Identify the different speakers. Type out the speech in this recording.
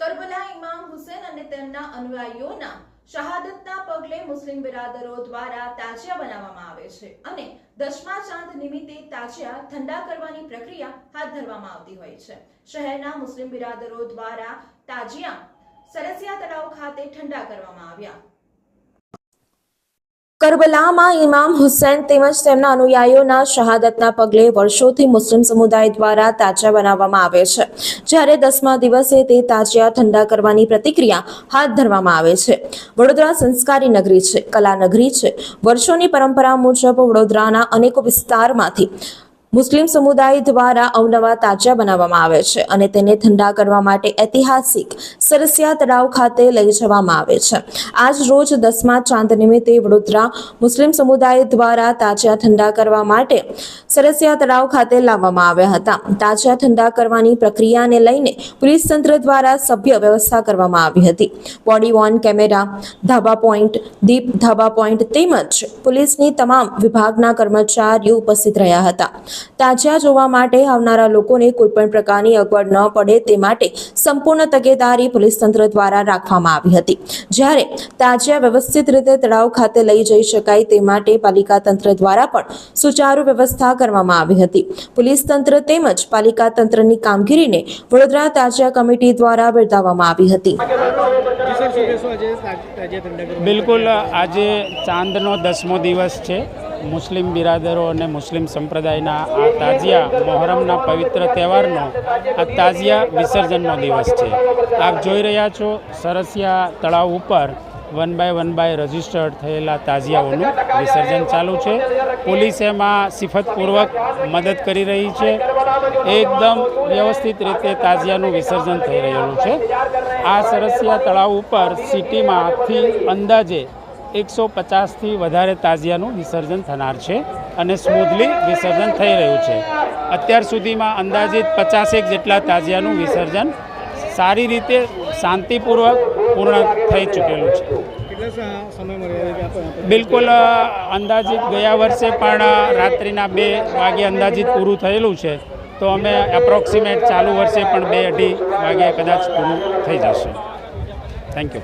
Speaker 1: કરબલા ઇમામ હુસેન અને તેમના અનુયાયીઓના શહાદતના પગલે મુસ્લિમ બિરાદરો દ્વારા તાજિયા બનાવવામાં આવે છે અને દસમા ચાંદ નિમિત્તે તાજિયા ઠંડા કરવાની પ્રક્રિયા હાથ ધરવામાં આવતી હોય છે. શહેરના મુસ્લિમ બિરાદરો દ્વારા તાજિયા સરસિયા તળાવ ખાતે ઠંડા કરવામાં આવ્યા. કરબલામાં ઇમામ હુસૈન તેમજ તેમના અનુયાયીઓના શહાદતના પગલે વર્ષોથી મુસ્લિમ સમુદાય દ્વારા તાજિયા બનાવવામાં આવે છે. જ્યારે દસમા દિવસે તે તાજિયા ઠંડા કરવાની પ્રતિક્રિયા હાથ ધરવામાં આવે છે. વડોદરા સંસ્કારી નગરી છે, કલા નગરી છે. વર્ષોની પરંપરા મુજબ વડોદરાના અનેકો વિસ્તારમાંથી મુસ્લિમ સમુદાય દ્વારા અવનવા તાજા બનાવવામાં આવે છે અને તેને ઠંડા કરવા માટે ઐતિહાસિક સરસિયા તળાવ ખાતે લઈ જવામાં આવે છે. આજ રોજ દસમા ચાંદ નિમિત્તે વડોદરા મુસ્લિમ સમુદાય દ્વારા તાજા ઠંડા કરવા માટે સરસિયા તળાવ ખાતે લાવવામાં આવ્યા હતા. તાજા ઠંડા કરવાની પ્રક્રિયાને લઈને પોલીસ તંત્ર દ્વારા સભ્ય વ્યવસ્થા કરવામાં આવી હતી. બોડી વોર્ન કેમેરા, ધાબા પોઈન્ટ, દીપ ધાબા પોઈન્ટ તેમજ પોલીસની તમામ વિભાગના કર્મચારીઓ ઉપસ્થિત રહ્યા હતા. તાજિયા જોવા માટે આવનારા લોકોને કોઈપણ પ્રકારની અગવડ ન પડે તે માટે સંપૂર્ણ તકેદારી પોલીસ તંત્ર દ્વારા રાખવામાં આવી હતી. જ્યારે તાજિયા વ્યવસ્થિત રીતે તળાવ ખાતે લઈ જઈ શકાય તે માટે પાલિકા તંત્ર દ્વારા પણ સુચારુ વ્યવસ્થા કરવામાં આવી હતી. પોલીસ તંત્ર તેમજ પાલિકા તંત્રની કામગીરીને વડોદરા તાજિયા કમિટી દ્વારા બિરદાવવામાં આવી હતી.
Speaker 2: તાજ-
Speaker 3: બિલકુલ આજે ચાંદનો દસમો દિવસ છે. મુસ્લિમ બિરાદરો અને મુસ્લિમ સંપ્રદાયના આ તાજિયા મોહરમના પવિત્ર તહેવારનો આ તાજિયા વિસર્જનનો દિવસ છે. આપ જોઈ રહ્યા છો સરસિયા તળાવ ઉપર one by one by registered થયેલા તાજિયાઓનું વિસર્જન ચાલુ છે. પોલીસ એમાં સિફતપૂર્વક મદદ કરી રહી છે. એકદમ વ્યવસ્થિત રીતે તાજિયાનું વિસર્જન થઈ રહેલું છે. આ સરસિયા તળાવ ઉપર સિટીમાંથી અંદાજે એકસો પચાસથી વધારે તાજિયાનું વિસર્જન થનાર છે અને સ્મૂથલી વિસર્જન થઈ રહ્યું છે. અત્યાર સુધીમાં અંદાજિત પચાસેક જેટલા તાજિયાનું વિસર્જન સારી રીતે શાંતિપૂર્વક પૂર્ણ થઈ ચૂકેલું છે? બિલકુલ અંદાજિત ગયા વર્ષે પણ રાત્રિના બે વાગે અંદાજિત પૂરું થયેલું છે. તો અમે એપ્રોક્સિમેટ ચાલુ વર્ષે પણ બે અઢી વાગે કદાચ પૂરું થઈ જશે. Thank you